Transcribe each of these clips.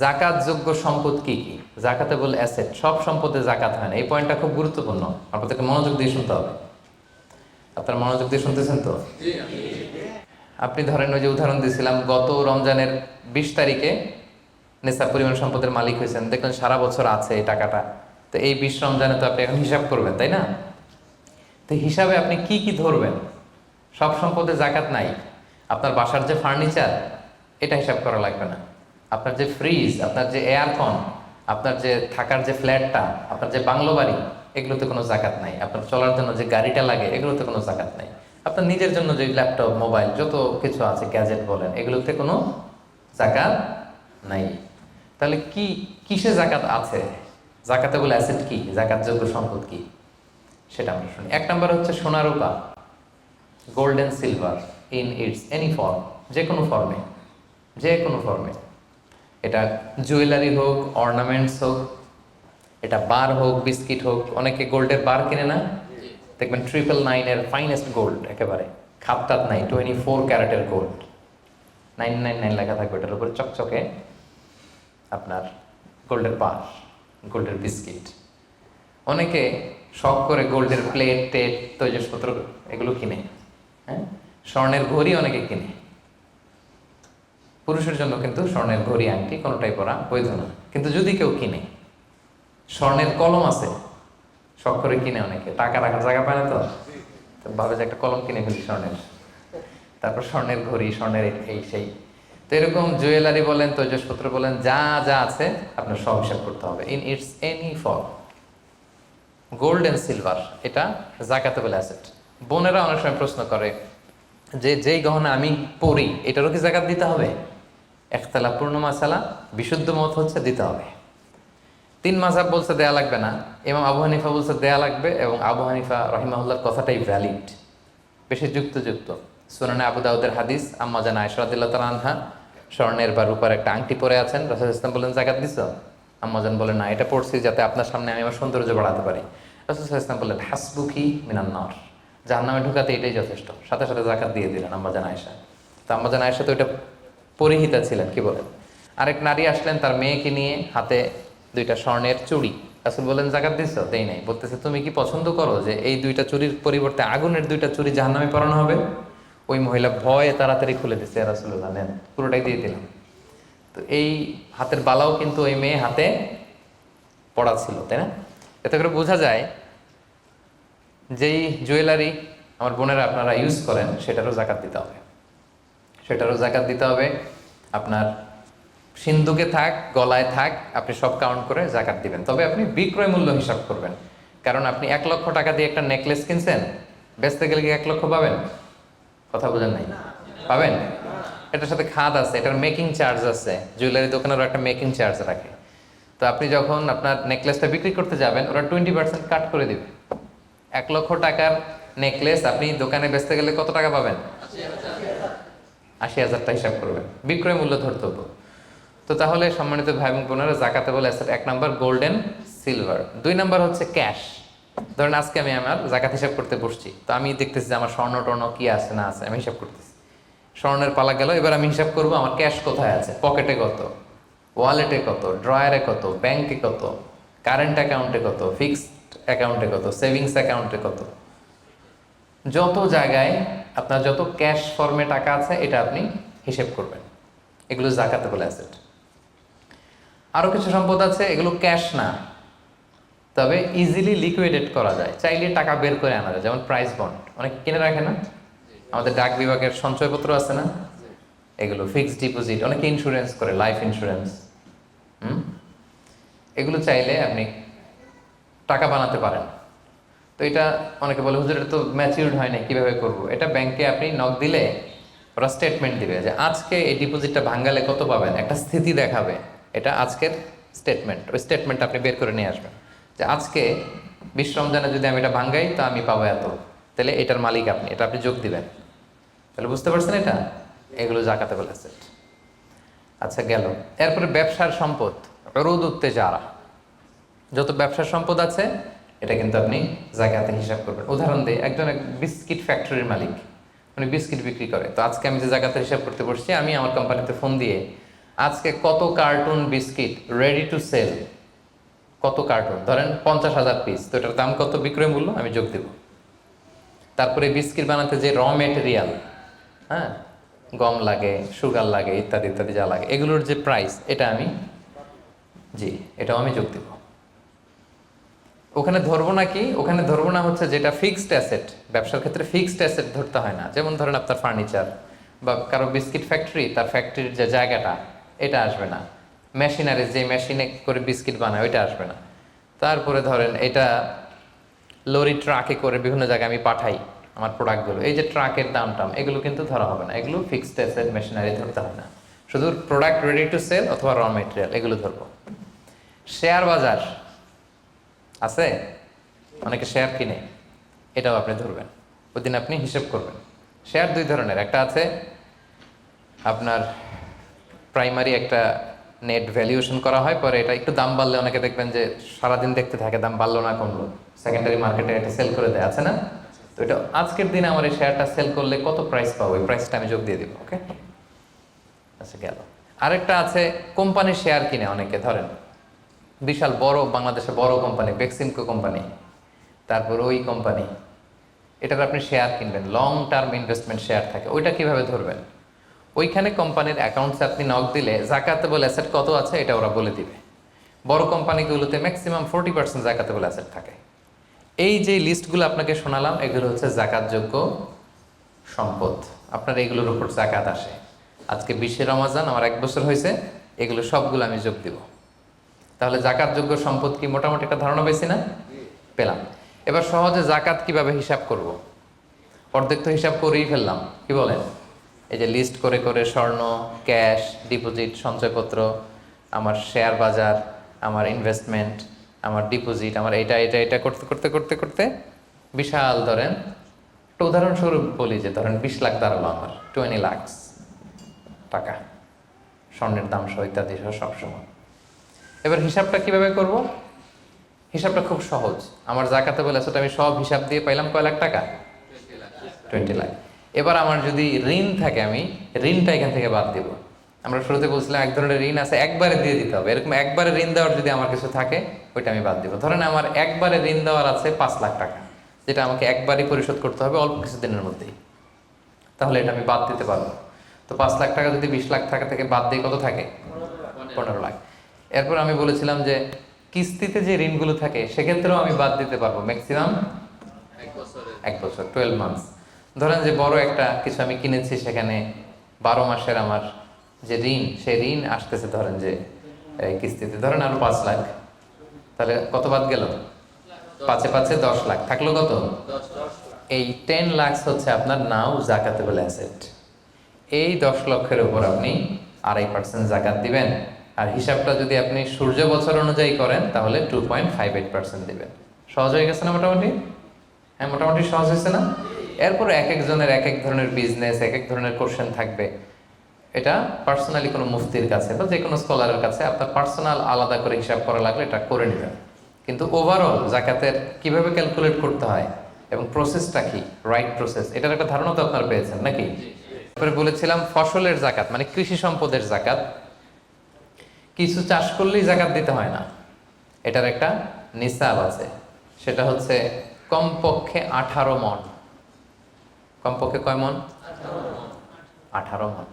জাকাত যোগ্য সম্পদ কি কি? জাকাতেবল অ্যাসেট সব সম্পদে জাকাত হয় না। এই পয়েন্টটা খুব গুরুত্বপূর্ণ। আপনাদেরকে মনোযোগ দিয়ে শুনতে হবে। আপনারা মনোযোগ দিয়ে শুনতেছেন তো? আপনি ধরেন ওই যে উদাহরণ দিয়েছিলাম, গত রমজানের বিশ তারিখে নেশা পরিমাণ সম্পদের মালিক হয়েছেন। দেখলেন সারা বছর আছে এই টাকাটা। তো এই বিশ রমজানে তো আপনি এখন হিসাব করবেন, তাই না? তো হিসাবে আপনি কি কি ধরবেন? সব সম্পদে জাকাত নাই। আপনার বাসার যে ফার্নিচার এটা হিসাব করা লাগবে না। আপনার যে ফ্রিজ আপনার যে এয়ারকন আপনার যে থাকার যে ফ্ল্যাটটা আপনার যে বাংলো বাড়ি, এগুলোতে কোনো জাকাত নাই। আপনার চলার জন্য যে গাড়িটা লাগে, এগুলোতে কোনো জাকাত নাই। আপনার নিজের জন্য যে ল্যাপটপ মোবাইল যত কিছু আছে গ্যাজেট বলেন, এগুলোতে কোনো জাকাত নাই। তাহলে কি, কিসে জাকাত আছে? জাকাতে বলে অ্যাসেট কি? জাকাতযোগ্য সম্পদ কি? সেটা আমরা শুনি। এক নম্বর হচ্ছে সোনা রূপা gold and silver in its any form যে কোনো ফর্মে যে কোনো ফর্মে এটা জুয়েলারি হোক অর্নামেন্টস হোক, এটা বার হোক, বিস্কিট হোক, অনেকে গোল্ডের বার কিনে না? দেখবেন ট্রিপল নাইনের ফাইনেস্ট গোল্ড একেবারে। খাপটাত নাই টোয়েন্টি ফোর ক্যারেটের গোল্ড নাইন নাইন নাইন লেখা থাকবে এটার উপরে, চকচকে আপনার গোল্ডের বার, গোল্ডের বিস্কিট। অনেকে শখ করে গোল্ডের প্লেট, টেট, তৈজসপত্র এগুলো কিনে হ্যাঁ? স্বর্ণের ঘড়ি অনেকে কিনে। পুরুষের জন্য কিন্তু স্বর্ণের ঘড়ি আংটি কোনোটাই পরা বৈধ না। কিন্তু যদি কেউ কিনে, স্বর্ণের কলম আছে, শখ করে কিনে অনেকে, টাকা রাখার জায়গা পায় না তো? ভাবে যে একটা কলম কিনে ফেলি স্বর্ণের। তারপর স্বর্ণের ঘড়ি, স্বর্ণের এই- সেই। তো এরকম জুয়েলারি বলেন, তৈজসপত্র বলেন, যা যা আছে আপনার সব হিসাব করতে হবে। In its any form gold and silver এটা জাকাতেবল অ্যাসেট বোনেরা অনেক সময় প্রশ্ন করে যে, যেই গহনা আমি পরি, এটারও কি জাকাত দিতে হবে? একতলা পূর্ণ মাসালা, বিশুদ্ধ মত হচ্ছে দিতে হবে। তিন মাসাব বলছে দেয়া লাগবে না এবং আবু হানিফা বলছে দেয়া লাগবে এবং আবু হানিফা রহিমাহুল্লার কথাটাই ভ্যালিড বেশি যুক্তযুক্ত। সুনানে আবু দাউদের হাদিস, আম্মা জান আয়সরাদিল্লাহ তালা আনহা স্বর্ণের বা রূপার একটা আংটি পরে আছেন, রাসুল ইসলাম বললেন জাকাত দিছ? আম্মাজান বলেন, না, এটা পড়ছি যাতে আপনার সামনে আমি আমার সৌন্দর্য বাড়াতে পারি। রাসুল ইসলাম বললেন হাসবুকি মিনান্নর যার নামে ঢুকাতে এটাই যথেষ্ট। সাথে সাথে জাকাত দিয়ে দিলেন আম্মাজান আয়সা তো আম্মাজান আয়সা তো এটা পরিহিতা ছিলেন, কি বলেন? আরেক নারী আসলেন তার মেয়েকে নিয়ে হাতে দুইটা স্বর্ণের চুড়ি। রাসুল বলেন, জাকাত দিছ? দেই নাই। বলতেছে, তুমি কি পছন্দ করো যে এই দুইটা চুরির পরিবর্তে আগুনের দুইটা চুরি জাহান্নামে পরানো হবে? ওই মহিলা ভয়ে তাড়াতাড়ি খুলে দিচ্ছে রাসুল্লাহ নেন। পুরোটাই দিয়ে দিলাম। তো এই হাতের বালাও কিন্তু ওই মেয়ে হাতে পড়া ছিল, তাই না? এতে করে বোঝা যায় যেই জুয়েলারি আমার বোনেরা আপনারা ইউজ করেন, সেটারও জাকাত দিতে হবে। সেটারও জাকাত দিতে হবে। আপনার সিন্ধুকে থাক গলায় থাক আপনি সব কাউন্ট করে জাকাত দিবেন। তবে আপনি বিক্রয় মূল্য হিসাব করবেন। কারণ আপনি এক লক্ষ টাকা দিয়ে একটা নেকলেস কিনছেন বেচতে গেলে কি এক লক্ষ পাবেন? কথা বোঝেন নাই? পাবেন? এটার সাথে খাদ আছে এটার মেকিং চার্জ আছে। জুয়েলারি দোকানেরও একটা মেকিং চার্জ রাখে। তো আপনি যখন আপনার নেকলেসটা বিক্রি করতে যাবেন ওরা টোয়েন্টি পার্সেন্ট কাট করে দিবে। এক লক্ষ টাকার নেকলেস আপনি দোকানে বেচতে গেলে কত টাকা পাবেন? আশি হাজারটা হিসাব করবেন। বিক্রয় মূল্য ধরতে হতো। তো তাহলে সম্মানিত ভাই এবং বোনেরা, জাকাতে বলে অ্যাসেট এক নাম্বার গোল্ডেন সিলভার। দুই নাম্বার হচ্ছে ক্যাশ। ধরেন আজকে আমি আমার জাকাত হিসাব করতে বসছি। তো আমি দেখতেছি যে আমার স্বর্ণ টর্ণ কি আছে, না আছে, আমি হিসাব করতেছি। স্বর্ণের পালা গেল, এবার আমি হিসাব করব আমার ক্যাশ কোথায় আছে, পকেটে কত, ওয়ালেটে কত, ড্রয়ারে কত, ব্যাংকে কত, কারেন্ট অ্যাকাউন্টে কত, ফিক্সড অ্যাকাউন্টে কত, সেভিংস অ্যাকাউন্টে কত। যত জায়গায় আপনার যত ক্যাশ ফর্মে টাকা আছে, এটা আপনি হিসেব করবেন। এগুলো জাকাতে বলে অ্যাসেট আরও কিছু সম্পদ আছে, এগুলো ক্যাশ না। তবে ইজিলি লিকুইডেট করা যায়। চাইলে টাকা বের করে আনা যায়, যেমন প্রাইস বন্ড অনেক কিনে রাখে না? আমাদের ডাক বিভাগের সঞ্চয়পত্র আছে না? এগুলো ফিক্সড ডিপোজিট অনেকে ইন্স্যুরেন্স করে লাইফ ইন্স্যুরেন্স হুম? এগুলো চাইলে আপনি টাকা বানাতে পারেন। তো এটা অনেকে বলে, হুজুর, এটা তো ম্যাচিউরড হয় না কীভাবে করব? এটা ব্যাংকে আপনি নক দিলে ওরা স্টেটমেন্ট দিবে যে, আজকে এই ডিপোজিটটা ভাঙ্গালে কত পাবেন? একটা স্থিতি দেখাবে। এটা আজকের স্টেটমেন্ট ওই স্টেটমেন্ট আপনি বের করে নিয়ে আসবেন। যে, আজকে বিশ রমজানে যদি আমি এটা ভাঙ্গাই, তো আমি পাবো এত। তাহলে এটার মালিক আপনি, এটা আপনি যোগ দিবেন। তাহলে বুঝতে পারছেন এটা? এগুলো জাকাতে বলে সেট আচ্ছা গেল। এরপরে ব্যবসার সম্পদ রোদ উত্তেজারা। যত ব্যবসার সম্পদ আছে এটা কিন্তু আপনি জায়গাতে হিসাব করবেন। উদাহরণ দিই, একজন এক বিস্কিট ফ্যাক্টরির মালিক, উনি বিস্কিট বিক্রি করে। তো আজকে আমি যে জায়গাতে হিসাব করতে বসছি, আমি আমার কোম্পানিতে ফোন দিয়ে, আজকে কত carton biscuit ready to sell কত কার্টুন ধরেন পঞ্চাশ হাজার পিস তো এটার দাম কত? বিক্রয় মূল্য? আমি যোগ দেব। তারপরে বিস্কিট বানাতে যে র মেটেরিয়াল হ্যাঁ? গম লাগে সুগার লাগে, ইত্যাদি ইত্যাদি যা লাগে, এগুলোর যে প্রাইস এটা আমি, জি, এটাও আমি যোগ দেব। ওখানে ধরবো না কি ওখানে ধরবো না হচ্ছে যেটা ফিক্সড অ্যাসেট ব্যবসার ক্ষেত্রে ফিক্সড অ্যাসেট ধরতে হয় না। যেমন ধরেন আপনার ফার্নিচার বা কারও বিস্কিট ফ্যাক্টরি তার ফ্যাক্টরির যে জায়গাটা, এটা আসবে না। মেশিনারি যে মেশিনে করে বিস্কিট বানায়, ওইটা আসবে না। তারপরে ধরেন এটা লরি ট্রাকে করে বিভিন্ন জায়গায় আমি পাঠাই আমার প্রোডাক্টগুলো এই যে ট্রাকের দাম টাম এগুলো কিন্তু ধরা হবে না। এগুলো ফিক্সড অ্যাসেট মেশিনারি ধরতে হয় না। শুধু প্রোডাক্ট রেডি টু সেল অথবা র মেটেরিয়াল এগুলো ধরবো। শেয়ার বাজার। আছে? অনেকে শেয়ার কিনে, এটাও আপনি ধরবেন। ওই দিন আপনি হিসেব করবেন। শেয়ার দুই ধরনের, একটা আছে আপনার প্রাইমারি একটা নেট ভ্যালুয়েশন করা হয়, পরে এটা একটু দাম বাড়লে অনেকে দেখবেন যে সারাদিন দেখতে থাকে, দাম বাড়লো না কমলো। সেকেন্ডারি মার্কেটে এটা সেল করে দেয়, আছে না? তো এটা আজকের দিনে আমার এই শেয়ারটা সেল করলে কত প্রাইস পাবো? এই প্রাইসটা আমি যোগ দিয়ে দিব ওকে আচ্ছা গেল। আরেকটা আছে কোম্পানির শেয়ার কিনে অনেকে, ধরেন। বিশাল বড় বাংলাদেশে বড় কোম্পানি বেক্সিমকো কোম্পানি তারপর ওই কোম্পানি এটার আপনি শেয়ার কিনবেন লং টার্ম ইনভেস্টমেন্ট শেয়ার থাকে, ওইটা কীভাবে ধরবেন? ওইখানে কোম্পানির অ্যাকাউন্টসে আপনি নক দিলে জাকাতেবল অ্যাসেট কত আছে এটা ওরা বলে দিবে। বড় কোম্পানিগুলোতে ম্যাক্সিমাম ফোর্টি পার্সেন্ট জাকাতেবল অ্যাসেট থাকে। এই যে লিস্টগুলো আপনাকে শোনালাম, এগুলো হচ্ছে জাকাতযোগ্য সম্পদ। আপনার এগুলোর উপর জাকাত আসে। আজকে বিশে রমাজান, আমার এক বছর হয়েছে, এগুলো সবগুলো আমি যোগ দিব। তাহলে জাকাত যোগ্য সম্পদ কি মোটামুটি একটা ধারণা পেয়েছি না? পেলাম। এবার সহজে জাকাত কীভাবে হিসাব করব? অর্ধেক তো হিসাব করেই ফেললাম, কি বলেন? এই যে লিস্ট করে করে স্বর্ণ ক্যাশ ডিপোজিট সঞ্চয়পত্র, আমার শেয়ার বাজার, আমার ইনভেস্টমেন্ট আমার ডিপোজিট আমার এটা এটা এটা করতে করতে করতে করতে বিশাল ধরেন, একটা উদাহরণস্বরূপ বলি যে ধরেন বিশ লাখ দাঁড়াল আমার টোয়েন্টি লাখস টাকা, স্বর্ণের দাম সহ ইত্যাদি সহ সবসময়। এবার হিসাবটা কীভাবে করব? হিসাবটা খুব সহজ। আমার জাকাতে বলে সেটা আমি সব হিসাব দিয়ে পাইলাম কয় লাখ টাকা? টোয়েন্টি লাখ। এবার আমার যদি ঋণ থাকে আমি, ঋণটা এখান থেকে বাদ দিব। আমরা শুরুতে বলছিলাম এক ধরনের ঋণ আছে, একবারে দিয়ে দিতে হবে। এরকম একবারে ঋণ দেওয়ার যদি আমার কিছু থাকে, ওইটা আমি বাদ দিব। ধরেন আমার একবারে ঋণ দেওয়ার আছে পাঁচ লাখ টাকা, যেটা আমাকে একবারই পরিশোধ করতে হবে অল্প কিছুদিনের মধ্যেই। তাহলে এটা আমি বাদ দিতে পারব। তো পাঁচ লাখ টাকা যদি বিশ লাখ টাকা থেকে বাদ দিয়ে কত থাকে? পনেরো লাখ। এরপর আমি বলেছিলাম যে কিস্তিতে যে ঋণগুলো থাকে, সেক্ষেত্রেও আমি বাদ দিতে পারব ম্যাক্সিমাম এক বছর টুয়েলভ মান্থস ধরেন যে বড় একটা কিছু আমি কিনেছি সেখানে বারো মাসের আমার যে ঋণ, সেই ঋণ আসতেছে ধরেন যে কিস্তিতে ধরেন আরও পাঁচ লাখ। তাহলে কত বাদ গেল? পাঁচে পাঁচে দশ লাখ। থাকল কত? এই টেন লাখ হচ্ছে আপনার নাও জাকাতেবল অ্যাসেট এই দশ লক্ষের উপর আপনি আড়াই পার্সেন্ট জাকাত দিবেন। আর হিসাবটা যদি আপনি সূর্য বছর অনুযায়ী করেন তাহলে two point five eight percent দিবেন। সহজ হয়ে গেছে না মোটামুটি? হ্যাঁ মোটামুটি সহজ হয়েছে না? এরপর এক একজনের এক এক ধরনের বিজনেস এক এক ধরনের কোশ্চেন থাকবে। এটা পার্সোনালি কোনো মুফতির কাছে বা যে কোনো স্কলারের কাছে আপনার পার্সোনাল আলাদা করে হিসাব করা লাগলে এটা করে নেবেন। কিন্তু ওভারঅল জাকাতের কীভাবে ক্যালকুলেট করতে হয় এবং প্রসেসটা কি? রাইট প্রসেস এটার একটা ধারণা তো আপনারা পেয়েছেন নাকি? তারপরে বলেছিলাম ফসলের জাকাত মানে কৃষি সম্পদের জাকাত। কিছু চাষ করলেই জাকাত দিতে হয় না। এটার একটা নিসাব আছে। সেটা হচ্ছে কমপক্ষে আঠারো মন। কমপক্ষে কয় মন? আঠারো মন।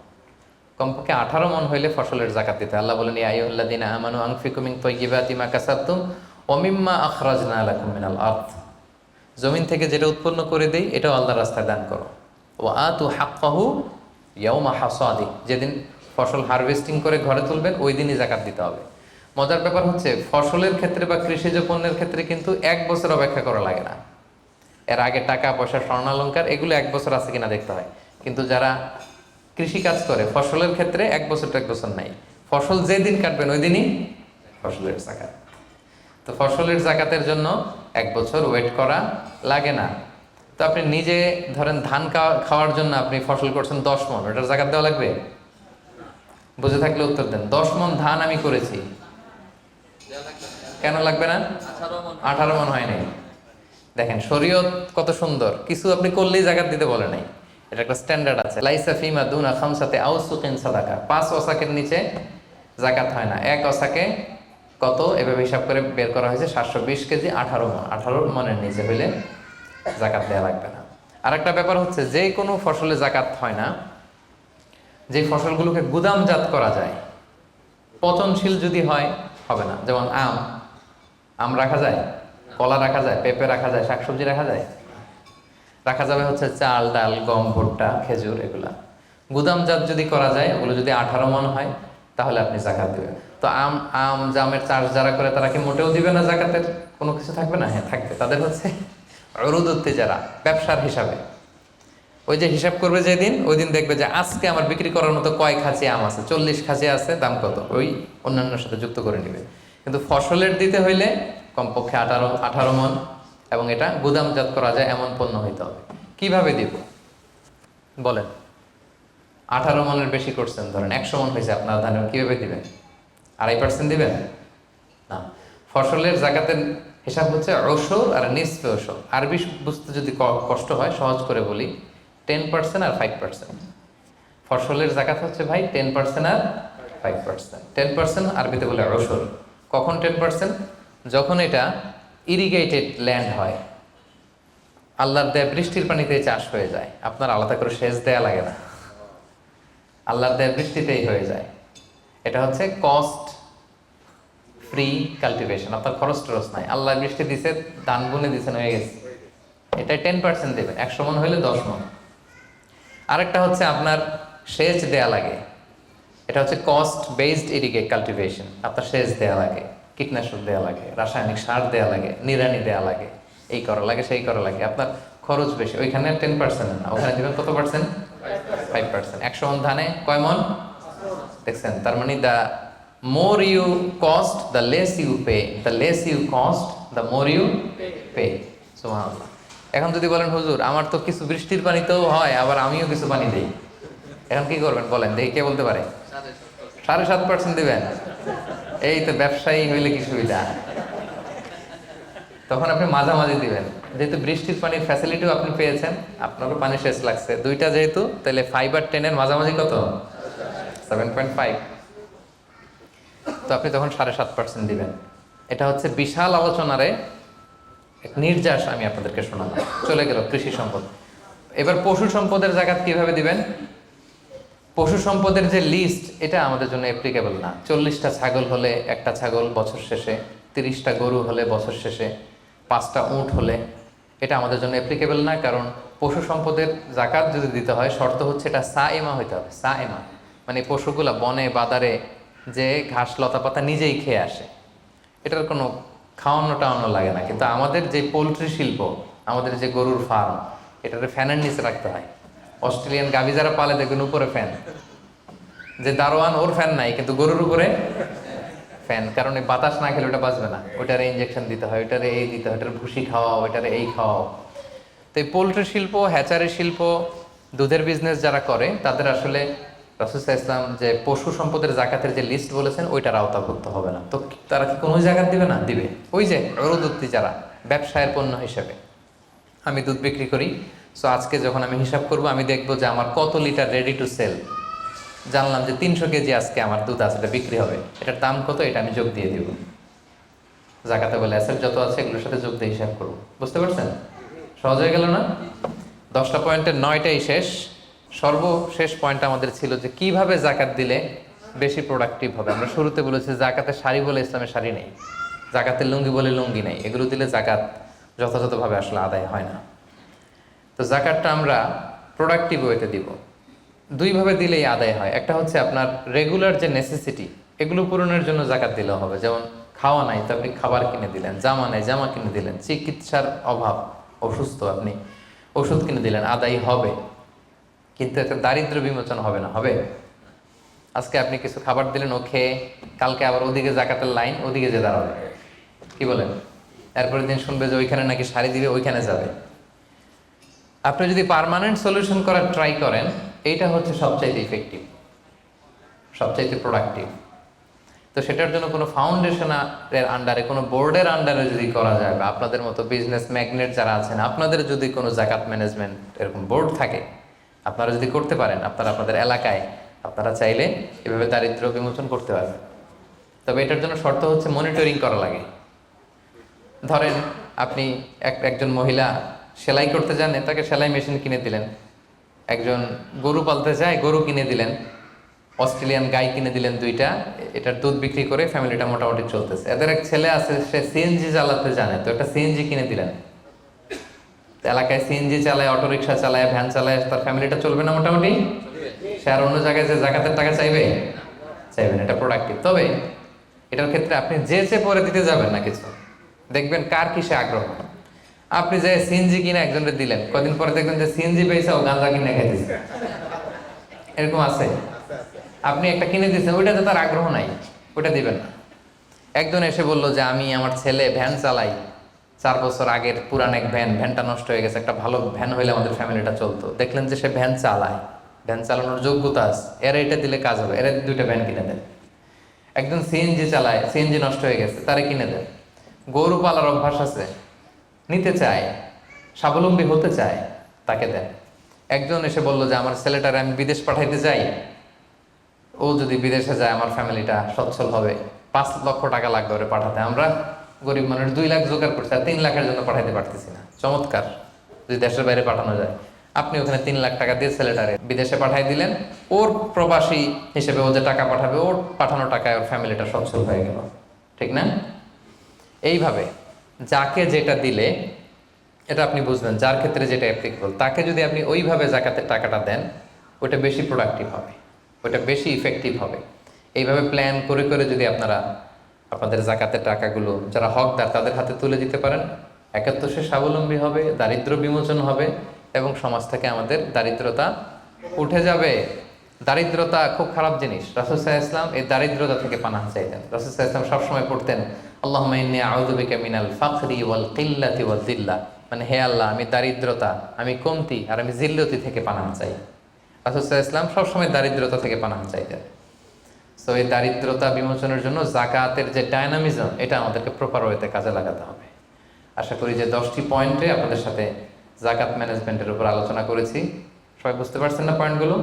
কমপক্ষে আঠারো মন হইলে ফসলের জাকাত দিতে আল্লাহ বলেন আইয়ুল্লাযিনা আমানু আনফিকু মিন তাইয়্যিবাতি মা কাসাবতুম ওয়া মিম্মা আখরাজনা লাকুম মিনাল আরদ। জমিন থেকে যেটা উৎপন্ন করে দেই, এটাও আল্লাহর রাস্তায় দান করো। ওয়া আতু হাক্কাহু ইয়াউমা হাসাদি। যেদিন ফসল হারভেস্টিং করে ঘরে তুলবেন, ওই দিনই জাকাত দিতে হবে। মজার ব্যাপার হচ্ছে, ফসলের ক্ষেত্রে বা কৃষিজ পণ্যের ক্ষেত্রে কিন্তু এক বছর অপেক্ষা করা লাগে না। এর আগে টাকা, পয়সা স্বর্ণালঙ্কার এগুলো এক বছর আছে কিনা দেখতে হয়। কিন্তু যারা কৃষি কাজ করে, ফসলের ক্ষেত্রে এক বছর এক বছর নাই। ফসল যেদিন কাটবেন, ওই দিনই ফসলের জাকাত। তো ফসলের জাকাতের জন্য এক বছর ওয়েট করা লাগে না। তো আপনি নিজে ধরেন ধান খাওয়ার জন্য আপনি ফসল করছেন দশ মন, ওটার জাকাত দেওয়া লাগবে? বুঝে থাকলে উত্তর দেন। দশ মন ধান আমি করেছি। কেন লাগবে না? আঠারো মন। হয় নাই। দেখেন শরীয়ত কত সুন্দর। কিছু আপনি করলেই জাকাত দিতে বলে নাই। এটা একটা স্ট্যান্ডার্ড আছে। লাইসা ফিমা দুনা খামসাতে আউসুকিন সাদাকা। পাঁচ ওসাকের নিচে জাকাত হয় না। এক ওসাকে কত? এভাবে হিসাব করে বের করা হয়েছে সাতশো বিশ কেজি আঠারো মন। আঠারো মনের নিচে হইলে জাকাত দেওয়া লাগবে না। আর একটা ব্যাপার হচ্ছে যে কোনো ফসলে জাকাত হয় না যে ফসলগুলোকে গুদামজাত করা যায়, পচনশীল যদি হয়, হবে না। যেমন আম আম রাখা যায়, কলা রাখা যায়, পেঁপে রাখা যায়, শাকসবজি রাখা যায়। রাখা যাবে হচ্ছে চাল, ডাল, গম, ভুট্টা, খেজুর, এগুলা। গুদামজাত যদি করা যায়, ওগুলো যদি আঠারো মন হয়, তাহলে আপনি জাকাত দেবেন। তো আম আম, জামের চাষ যারা করে, তারা কি মোটেও দিবে না জাকাতের? কোনো কিছু থাকবে না? হ্যাঁ থাকবে। তাদের হচ্ছে অরুদত্তি যারা ব্যবসার হিসাবে। ওই যে হিসাব করবে যেদিন, ওই দিন দেখবে যে আজকে আমার বিক্রি করার মতো কয় খাঁচি আম আছে? চল্লিশ খাঁচি আছে, দাম কত? ওই অন্যান্যর সাথে যুক্ত করে নেবে। কিন্তু ফসলের দিতে হইলে কমপক্ষে আঠারো আঠারো মন, এবং এটা গুদামজাত করা যায়, এমন পণ্য হইতে হবে। কীভাবে দিব? বলেন। আঠারো মনের বেশি করছেন, ধরেন একশো মন হয়েছে আপনার ধানের কীভাবে দিবেন? আড়াই পার্সেন্ট দিবেন? না। ফসলের জাকাতের হিসাব হচ্ছে ঔষধ আর নিসফে ঔষধ। আরবি বুঝতে যদি কষ্ট হয়, সহজ করে বলি টেন পার্সেন্ট আর ফাইভ পার্সেন্ট ফসলের জাকাত হচ্ছে ভাই টেন পার্সেন্ট আর ফাইভ পার্সেন্ট টেন পার্সেন্ট আরবিতে বলে ঔষধ। কখন টেন পার্সেন্ট যখন এটা ইরিগেটেড ল্যান্ড হয়। আল্লাহর দেয়া বৃষ্টির পানিতে চাষ হয়ে যায়। আপনার আলাদা করে সেচ দেয়া লাগে না। আল্লাহর দেয়া বৃষ্টিতেই হয়ে যায়। এটা হচ্ছে কস্ট ফ্রি কাল্টিভেশন আপনার খরচ টরচ নাই। আল্লাহ বৃষ্টি দিছে, ধান বুনে দিছেন, হয়ে গেছে। এটা টেন পার্সেন্ট দেবেন। একশো মন হইলে দশ মন। আরেকটা হচ্ছে আপনার সেচ দেয়া লাগে। এটা হচ্ছে কস্ট বেসড ইরিগেট কাল্টিভেশন আপনার সেচ দেয়া লাগে, কীটনাশক দেয়া লাগে, রাসায়নিক সার দেয়া লাগে নিরানি দেয়া লাগে, এই করা লাগে, সেই করা লাগে। আপনার খরচ বেশি। ওইখানে টেন পার্সেন্ট না, ওখানে দেবেন কত পার্সেন্ট ফাইভ পার্সেন্ট একশো মন ধানে কয় মন? দেখছেন, তার মানে the more you cost the less you pay the less you cost the more you pay সুবহানাল্লাহ। এখন যদি বলেন, হুজুর, আমার তো কিছু বৃষ্টির পানিতেও হয়, আবার আমিও কিছু পানি দিই। এখন কি করবেন বলেন? দেখি কে বলতে পারে। সাড়ে সাত পার্সেন্ট দিবেন। এই তো ব্যবসায়ী হইলে কি সুবিধা? তখন আপনি মাঝামাঝি দিবেন। যেহেতু বৃষ্টির পানির ফ্যাসিলিটিও আপনি পেয়েছেন, আপনারও পানি শেষ লাগছে। দুইটা যেহেতু, তাহলে ফাইভ আর টেনের মাঝামাঝি কত? সেভেন পয়েন্ট ফাইভ তো আপনি তখন সাড়ে সাত পার্সেন্ট দিবেন। এটা হচ্ছে বিশাল আলোচনারে এক নির্যাস আমি আপনাদেরকে শোনালাম চলে গেল কৃষি সম্পদ। এবার পশু সম্পদের জায়গা কীভাবে দিবেন? পশু সম্পদের যে লিস্ট এটা আমাদের জন্য অ্যাপ্লিকেবল না। চল্লিশটা ছাগল হলে একটা ছাগল বছর শেষে, তিরিশটা গরু হলে বছর শেষে, পাঁচটা উট হলে, এটা আমাদের জন্য অ্যাপ্লিকেবল না, কারণ পশু সম্পদের জাকাত যদি দিতে হয়, শর্ত হচ্ছে এটা সা এমা হইতে হবে সা এমা মানে পশুগুলা বনে, বাদারে যে ঘাস লতা পাতা নিজেই খেয়ে আসে। এটার কোনো খাওয়ানো টাওয়ানো লাগে না। কিন্তু আমাদের যে পোলট্রি শিল্প, আমাদের যে গরুর ফার্ম এটাতে ফ্যানের নিচে রাখতে হয়। অস্ট্রেলিয়ান গাভি যারা পালে দেখবেন উপরে ফ্যান যে দারোয়ান, ওর ফ্যান নাই, কিন্তু গরুর উপরে ফ্যান কারণ এই বাতাস না খেলে ওটা বাঁচবে না। ওটারে ইঞ্জেকশন দিতে হয় ওটারে এই দিতে হয় ওটারে ভুসি খাওয়াও ওটারে এই খাওয়াও। তো এই পোলট্রি শিল্প, হ্যাচারি শিল্প, দুধের বিজনেস যারা করে, তাদের আসলে রাসুসা ইসলাম যে পশু সম্পদের জাকাতের যে লিস্ট বলেছেন, ওইটার আওতাভুক্ত হবে না। তো তারা কি কোনো জায়গা দিবে না? দিবে। ওই যে অরুদত্তি যারা ব্যবসায়ের পণ্য হিসেবে। আমি দুধ বিক্রি করি সো আজকে যখন আমি হিসাব করব, আমি দেখব যে আমার কত লিটার রেডি টু সেল জানলাম যে তিনশো কেজি আজকে আমার দুধ আছে, এটা বিক্রি হবে। এটার দাম কত? এটা আমি যোগ দিয়ে দিব। জাকাতে বলে, অ্যাসেট যত আছে, এগুলোর সাথে যোগ দিয়ে হিসাব করব। বুঝতে পারছেন? সহজ হয়ে গেল না? দশটা পয়েন্টের নয়টাই শেষ। সর্বশেষ পয়েন্ট আমাদের ছিল যে কীভাবে জাকাত দিলে বেশি প্রোডাক্টিভ হবে। আমরা শুরুতে বলেছি জাকাতে শাড়ি বলে ইসলামের শাড়ি নেই। জাকাতের লুঙ্গি বলে লুঙ্গি নেই। এগুলো দিলে জাকাত যথাযথভাবে আসলে আদায় হয় না। তো জাকাতটা আমরা প্রোডাক্টিভ ওয়েতে দিব। দুইভাবে দিলেই আদায় হয়। একটা হচ্ছে আপনার রেগুলার যে নেসেসিটি এগুলো পূরণের জন্য জাকাত দিলেও হবে। যেমন খাওয়া নাই, তো আপনি খাবার কিনে দিলেন। জামা নাই, জামা কিনে দিলেন। চিকিৎসার অভাব, অসুস্থ আপনি ওষুধ কিনে দিলেন। আদায় হবে। কিন্তু একটা দারিদ্র বিমোচন হবে না, হবে? আজকে আপনি কিছু খাবার দিলেন ও খেয়ে কালকে আবার ওদিকে জাকাতের লাইন, ওদিকে যে দাঁড়াবে। কি বলেন? এরপরের দিন শুনবে যে ওইখানে নাকি শাড়ি দিবে, ওইখানে যাবে। আপনি যদি পার্মানেন্ট সলিউশন করার ট্রাই করেন, এইটা হচ্ছে সবচাইতে ইফেক্টিভ সবচাইতে প্রোডাক্টিভ তো সেটার জন্য কোনো ফাউন্ডেশন এর আন্ডারে কোনো বোর্ডের আন্ডারে যদি করা যায়, বা আপনাদের মতো বিজনেস ম্যাগনেট যারা আছেন, আপনাদের যদি কোনো জাকাত ম্যানেজমেন্ট এরকম বোর্ড থাকে আপনারা যদি করতে পারেন, আপনারা আপনাদের এলাকায়, আপনারা চাইলে এভাবে দারিদ্র বিমোচন করতে পারবেন। তবে এটার জন্য শর্ত হচ্ছে মনিটরিং করা লাগে। ধরেন আপনি এক, একজন মহিলা সেলাই করতে যান, তাকে সেলাই মেশিন কিনে দিলেন। একজন গরু পালতে যায়, গরু কিনে দিলেন। অস্ট্রেলিয়ান গাই কিনে দিলেন দুইটা, এটার দুধ বিক্রি করে ফ্যামিলিটা মোটামুটি চলতেছে। এদের এক ছেলে আছে, সে সিএনজি জ্বালাতে জানে, তো একটা সিএনজি কিনে দিলেন। এলাকায় সিএনজি চালায় অটো রিক্সা চালায় ভ্যান চালায়, তার ফ্যামিলিটা চলবে না মোটামুটি? সে আর অন্য জায়গায় যে জাকাতের টাকা চাইবে? চাইবেন এটা প্রোডাক্টিভ তবে এটার ক্ষেত্রে আপনি যে যে পরে দিতে যাবেন না কিছু, দেখবেন কার কিসে আগ্রহ। আপনি যে সিএনজি কিনে একজনকে দিলেন, কদিন পরে দেখবেন যে সিএনজি পেয়েছে, ও গাঁজা কিনে খাইতেছে। এরকম আছে। আপনি একটা কিনে দিয়েছেন, ওইটাতে তার আগ্রহ নাই ওটা দিবেন না। একজন এসে বলল যে, আমি আমার ছেলে ভ্যান চালাই চার বছর আগের পুরান এক ভ্যান, ভ্যানটা নষ্ট হয়ে গেছে, একটা ভালো ভ্যান হইলে আমাদের ফ্যামিলিটা চলতো। দেখলেন যে সে ভ্যান চালায়। ভ্যান চালানোর যোগ্যতা আছে। এরা এটা দিলে কাজ হবে, এরা দুইটা ভ্যান কিনে দেন একজন সিএনজি চালায় সিএনজি নষ্ট হয়ে গেছে, তারে কিনে দেন গরু পালার অভ্যাস আছে, নিতে চায়, স্বাবলম্বী হতে চায়, তাকে দেন একজন এসে বলল যে, আমার ছেলেটারে আমি বিদেশ পাঠাইতে চাই। ও যদি বিদেশে যায়, আমার ফ্যামিলিটা সচ্ছল হবে। পাঁচ লক্ষ টাকা লাগবে ওরে পাঠাতে। আমরা গরিব মানুষ দুই লাখ জোগাড় করছে, আর তিন লাখের জন্য পাঠাইতে পারতেছি না। চমৎকার, যদি দেশের বাইরে পাঠানো যায়। আপনি ওখানে তিন লাখ টাকা দিয়ে ছেলেটারে বিদেশে পাঠাই দিলেন, ওর প্রবাসী হিসেবে ও যে টাকা পাঠাবে, ওর পাঠানো টাকায় ওর ফ্যামিলিটা সচ্ছল হয়ে গেল। ঠিক না? এইভাবে যাকে যেটা দিলে, এটা আপনি বুঝবেন, যার ক্ষেত্রে যেটা অ্যাপ্লিকেবল তাকে যদি আপনি ওইভাবে জাকাতের টাকাটা দেন ওটা বেশি প্রোডাক্টিভ হবে ওটা বেশি ইফেক্টিভ হবে। এইভাবে প্ল্যান করে করে যদি আপনারা আপনাদের জাকাতের টাকাগুলো যারা হকদার, তাদের হাতে তুলে দিতে পারেন। একাত্তর সে স্বাবলম্বী হবে দারিদ্র বিমোচন হবে এবং সমাজ থেকে আমাদের দারিদ্রতা উঠে যাবে। দারিদ্রতা খুব খারাপ জিনিস। রাসুসাহ ইসলাম এই দারিদ্রতা থেকে পানাহ চাইতেন। রাসুসাহ ইসলাম সবসময় পড়তেন আল্লাহ মিনাল ফাখরি ওয়াল মানে হে আল্লাহ, আমি দারিদ্রতা, আমি কমতি আর আমি জিল্লতি থেকে পানাহ চাই। রাসুসাহ ইসলাম সবসময় দারিদ্রতা থেকে পানাহ চাইতেন। সো এই দারিদ্রতা বিমোচনের জন্য জাকাতের যে ডায়নামিজম এটা আমাদেরকে প্রপার ওয়েতে কাজে লাগাতে হবে। আশা করি যে দশটি পয়েন্টে আপনাদের সাথে জাকাত ম্যানেজমেন্টের উপর আলোচনা করেছি। সবাই বুঝতে পারছেন না পয়েন্টগুলো?